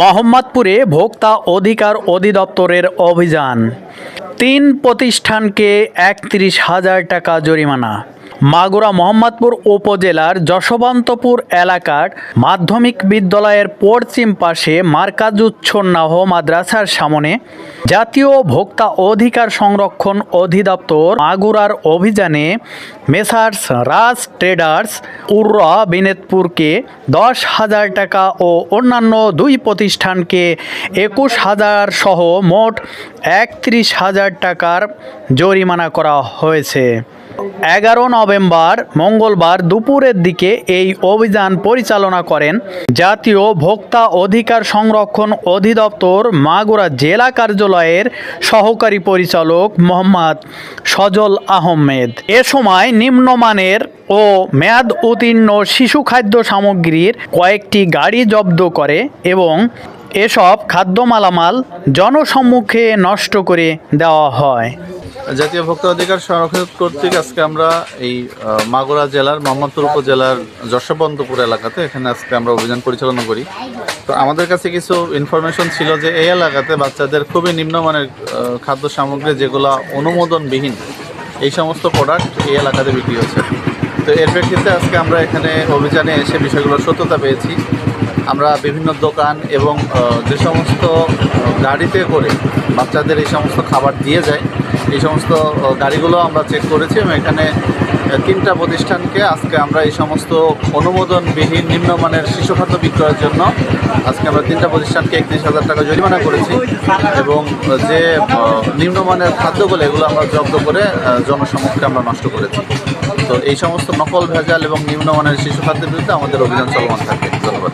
মোহাম্মদপুরে ভোক্তা অধিকার অধিদপ্তরের অভিযান। তিন প্রতিষ্ঠানকে একত্রিশ হাজার টাকা জরিমানা। মাগুরা মোহাম্মদপুর উপজেলার যশবন্তপুর এলাকার মাধ্যমিক বিদ্যালয়ের পশ্চিম পাশে মার্কাজুচ্ছন্নাহ মাদ্রাসার সামনে জাতীয় ভোক্তা অধিকার সংরক্ষণ অধিদপ্তর মাগুরার অভিযানে মেসার্স রাজ ট্রেডার্স উর্রা বিনেতপুরকে দশ হাজার টাকা ও অন্যান্য দুই প্রতিষ্ঠানকে একুশ হাজার সহ মোট একত্রিশ হাজার টাকার জরিমানা করা হয়েছে। এগারো নভেম্বর, মঙ্গলবার দুপুরের দিকে এই অভিযান পরিচালনা করেন জাতীয় ভোক্তা অধিকার সংরক্ষণ অধিদপ্তর মাগুরা জেলা কার্যালয়ের সহকারী পরিচালক মোহাম্মদ সজল আহমেদ। এ সময় নিম্নমানের ও মেয়াদ উত্তীর্ণ শিশু খাদ্য সামগ্রীর কয়েকটি গাড়ি জব্দ করে এবং এসব খাদ্য মালামাল জনসম্মুখে নষ্ট করে দেওয়া হয়। জাতীয় ভোক্তা অধিকার সংরক্ষণ কর্তৃক আজকে আমরা এই মাগুরা জেলার, মোহাম্মদপুর উপজেলার যশবন্তপুর এলাকাতে এখানে আজকে আমরা অভিযান পরিচালনা করি। তো আমাদের কাছে কিছু ইনফরমেশন ছিল যে এই এলাকাতে বাচ্চাদের খুবই নিম্নমানের খাদ্য সামগ্রী যেগুলো অনুমোদনবিহীন, এই সমস্ত প্রোডাক্ট এই এলাকাতে বিক্রি হচ্ছে। তো এর প্রেক্ষিতে আজকে আমরা এখানে অভিযানে এসে বিষয়গুলোর সত্যতা পেয়েছি। আমরা বিভিন্ন দোকান এবং যে সমস্ত গাড়িতে করে বাচ্চাদের এই সমস্ত খাবার দিয়ে যায় এই সমস্ত গাড়িগুলো আমরা চেক করেছি এবং এখানে তিনটা প্রতিষ্ঠানকে আজকে আমরা এই সমস্ত অনুমোদনবিহীন নিম্নমানের শিশু খাদ্য বিক্রয়ের জন্য আজকে আমরা তিনটা প্রতিষ্ঠানকে একত্রিশ হাজার টাকা জরিমানা করেছি এবং যে নিম্নমানের খাদ্যগুলো, এগুলো আমরা জব্দ করে জনসমক্ষে আমরা নষ্ট করেছি। তো এই সমস্ত নকল ভেজাল এবং নিম্নমানের শিশু খাদ্যের বিরুদ্ধে আমাদের অভিযান চলমান থাকে। ধন্যবাদ।